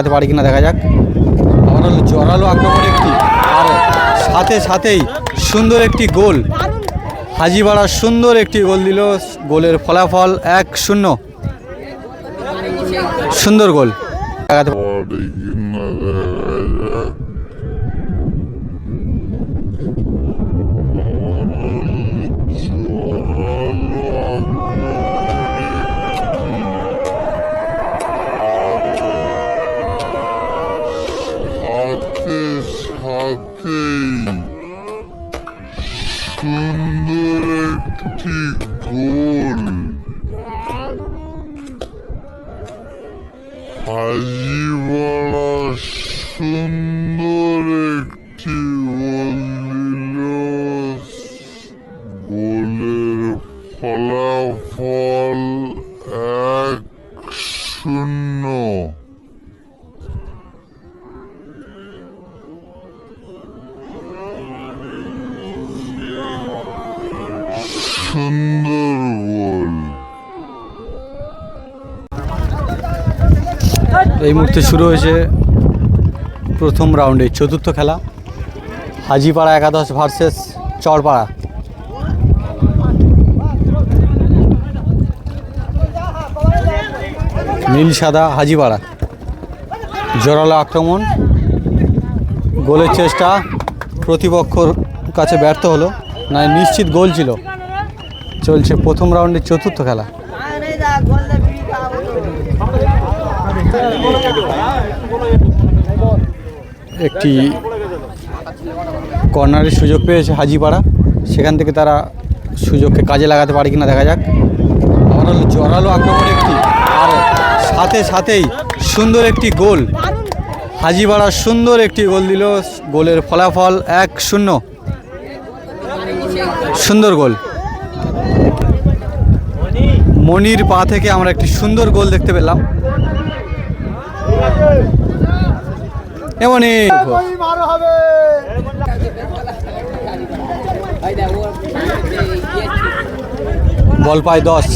লাগাতে পারি কিনা দেখা যাক। হলো জোরালো আক্রমণ একটি। আর সাথে সাথেই সুন্দর একটি গোল। হাজিবাড়া সুন্দর একটি গোল দিল। গোলের ফলাফল এক শূন্য। সুন্দর গোল। লাগাতে হাজিওয়ালা সুন্দর একটি গোল দিল গোলের ফলাফল এক শূন্য সুন্দর এই মুহূর্তে শুরু হয়েছে প্রথম রাউন্ডে চতুর্থ খেলা। হাজিপাড়া একাদশ ভার্সেস চরপাড়া। নীল সাদা হাজিপাড়া। জোরালো আক্রমণ। গোলের চেষ্টা প্রতিপক্ষর কাছে ব্যর্থ হলো। না, নিশ্চিত গোল ছিল। চলছে প্রথম রাউন্ডের চতুর্থ খেলা। একটি কর্নারের সুযোগ পেয়েছে হাজিপাড়া। সেখান থেকে তারা সুযোগকে কাজে লাগাতে পারে কিনা দেখা যাক। হলো জোরালো আক্রমণ একটি। আর সাথে সাথেই সুন্দর একটি গোল। হাজিপাড়া সুন্দর একটি গোল দিল। গোলের ফলাফল এক শূন্য। সুন্দর গোল। মনির পা থেকে আমরা একটি সুন্দর গোল দেখতে পেলাম। এমনই। বল পায় দশ।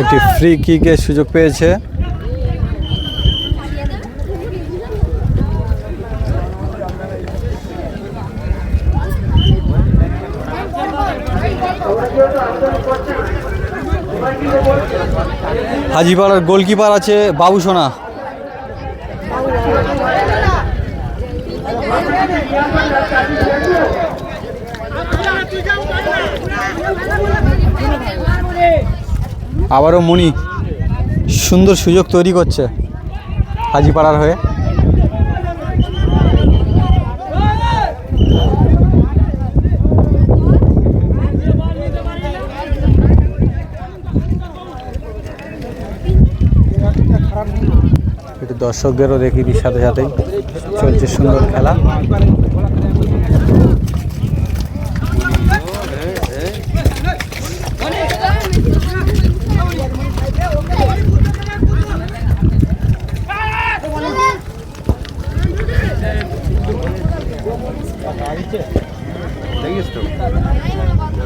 একটি ফ্রি কিকের সুযোগ পেয়েছে। হাজিপাড়ার গোলকিপার আছে বাবু সোনা আবারও মণি সুন্দর সুযোগ তৈরি করছে হাজিপাড়ার হয়ে। দর্শকদেরও দেখি সাথে সাথেই চলছে সুন্দর খেলা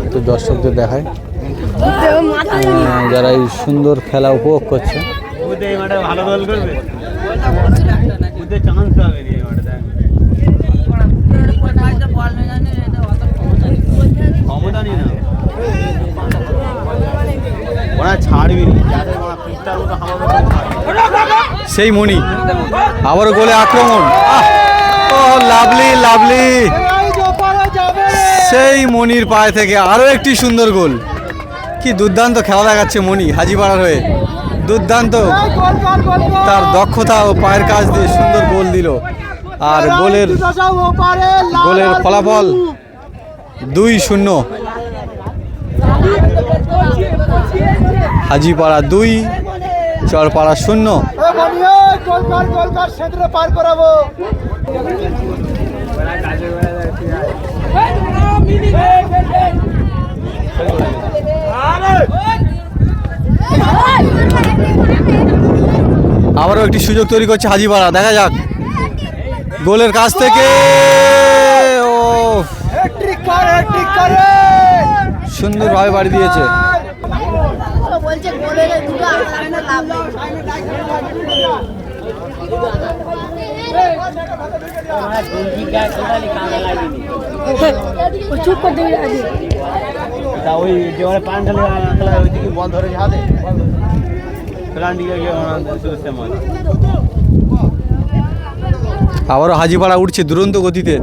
একটু দর্শকদের দেখায়। যারা এই সুন্দর খেলা উপভোগ করছে। সেই মনি আবারও গোলে আক্রমণ। ও লাভলি লাভলি সেই মনির পায়ে থেকে আরও একটি সুন্দর গোল। কি দুর্দান্ত খেলা দেখাচ্ছে মণি হাজিপাড়ার হয়ে। দুর্দান্ত তার দক্ষতা ও পায়ের কাজ দিয়ে সুন্দর গোল দিল। আর গোলের গোলের ফলাফল দুই শূন্য। হাজিপাড়া দুই, চরপাড়া শূন্য। আবারও একটি সুযোগ তৈরি করছে হাজিপাড়া দেখা যাক। গোলের কাছ থেকে ও। সুন্দরভাবে বাড়ি দিয়েছে। বলছে গোলে দুটো আলাদা লাভ নেই ও চুপ করে দেবে ওই যে পান ঢালে ওইদিকে বল ধরে হাতে। আবারও হাজিপাড়া উঠছে দুরন্ত গতিতে।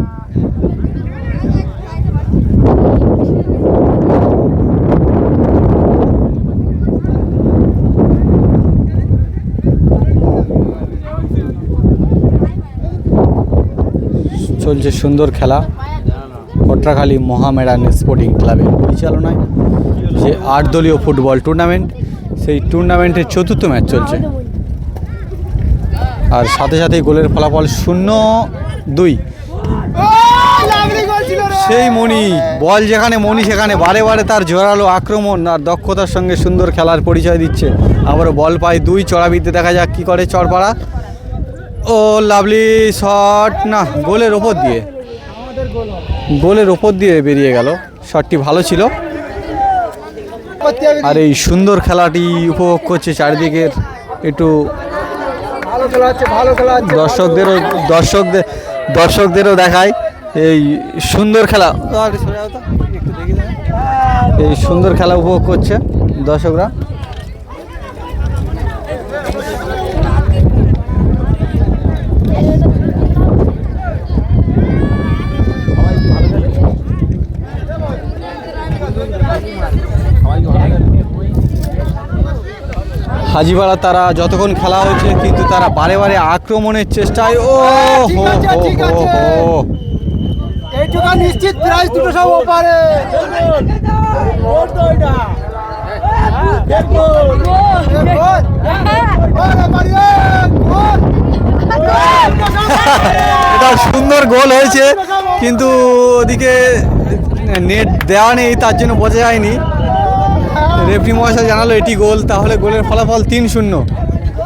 চলছে সুন্দর খেলা। পট্রাখালী মহামেডান স্পোর্টিং ক্লাবের পরিচালনায় যে আট দলীয় ফুটবল টুর্নামেন্ট সেই টুর্নামেন্টের চতুর্থ ম্যাচ চলছে। আর সাথে সাথে গোলের ফলাফল শূন্য দুই। সেই মণি, বল যেখানে মনি সেখানে, বারে বারে তার জোরালো আক্রমণ আর দক্ষতার সঙ্গে সুন্দর খেলার পরিচয় দিচ্ছে। আবারও বল পায় দুই, চড়াবিদ্যে দেখা যাক কি করে চড়পাড়া। ও লাভলি শট, না, গোলের ওপর দিয়ে। গোলের ওপর দিয়ে বেরিয়ে গেল। শটটি ভালো ছিল। আর এই সুন্দর খেলাটি উপভোগ করছে চারিদিকের একটু দর্শকদেরও দর্শকদের দর্শকদেরও দেখায় এই সুন্দর খেলা। এই সুন্দর খেলা উপভোগ করছে দর্শকরা। হাজিপাড়া তারা যতক্ষণ খেলা হয়েছে কিন্তু তারা বারে বারে আক্রমণের চেষ্টায়। ও হো হো হো হো। নিশ্চিত প্রাইস দুটো সব ওপারে। এটা সুন্দর গোল হয়েছে কিন্তু ওদিকে নেট দেওয়া নেই তার জন্য বোঝা যায়নি। রেফরি মহাশয় জানালো এটি গোল তাহলে গোলের ফলাফল তিন শূন্য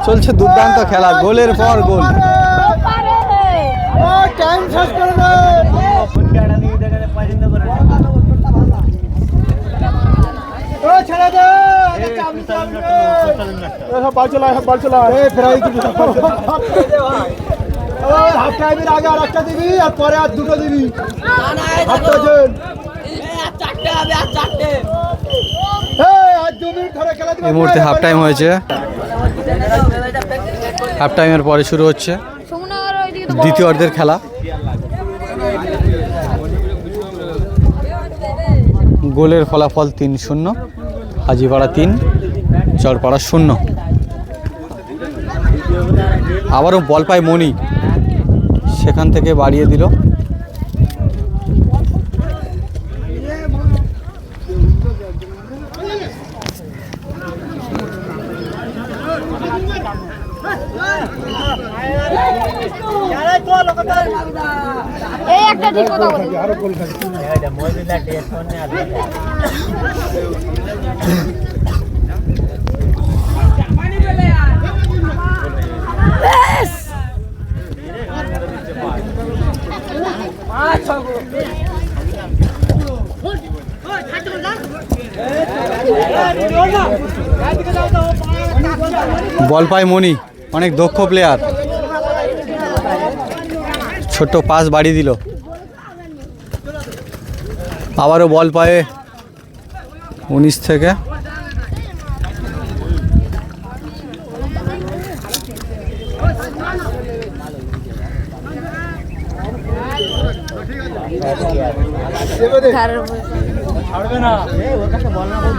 চলছে দুর্দান্ত খেলা গোলের পর গোল পরে আর দুটো দিবি এই মুহূর্তে হাফ টাইম হয়েছে। হাফ টাইমের পরে শুরু হচ্ছে। দ্বিতীয় অর্ধের খেলা। গোলের ফলাফল তিন শূন্য হাজিপাড়া তিন চরপাড়া শূন্য। আবারও বল পায় মণি সেখান থেকে বাড়িয়ে দিল। এই একটা ঠিক কথা বলি বল পায় মণি অনেক দক্ষ প্লেয়ার ছোট্ট পাস বাড়িয়ে দিল। আবারও বল পায়ে। উনিশ থেকে।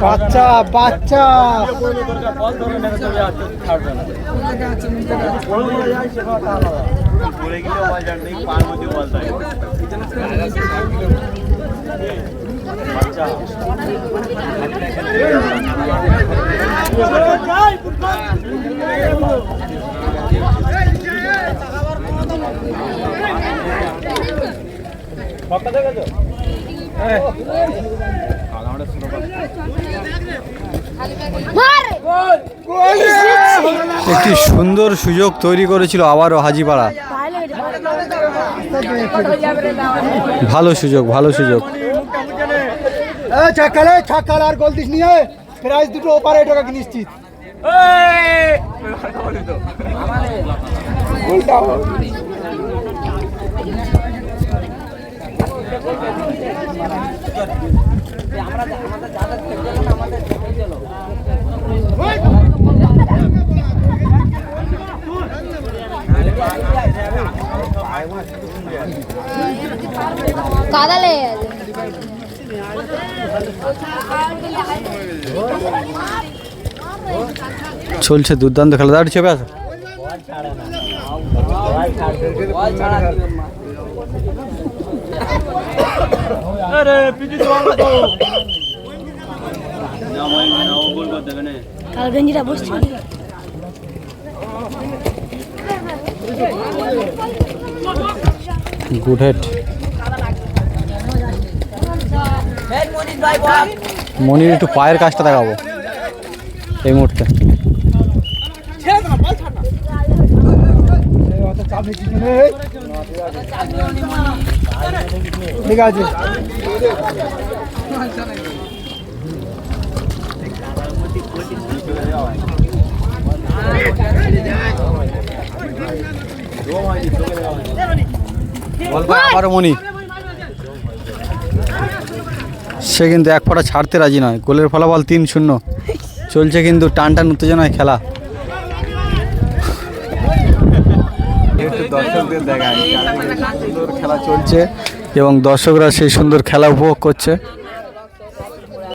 বাচ্চা বাচ্চা। পড়ে গেলে জানতে পার মধ্যে বল একটি সুন্দর সুযোগ তৈরি করেছিল আবারও হাজিপাড়া। ভালো সুযোগ ভালো সুযোগ। এ ছাকালে ছাকাল আর গোল দিস নিয়ে। প্রাইজ দুটো ওপারে ঢোকা কি নিশ্চিত। কাদা লেগে চলছে দুর্দান্ত খেলা। দাঁড়িয়ে চেপে আসো কাল গেঞ্জিটা বসছে। গুড হেড মনির একটু পায়ের কাজটা দেখাবো এই মুহূর্তে অত চাপ নিচ্ছিস না, এই। ঠিক আছে আবারও মনি সে কিন্তু এক ফোঁটা ছাড়তে রাজি নয়। গোলের ফলাফল তিন শূন্য। চলছে কিন্তু টান টান উত্তেজনায় খেলা। দর্শকদের দেখায় খেলা চলছে। এবং দর্শকরা সেই সুন্দর খেলা উপভোগ করছে।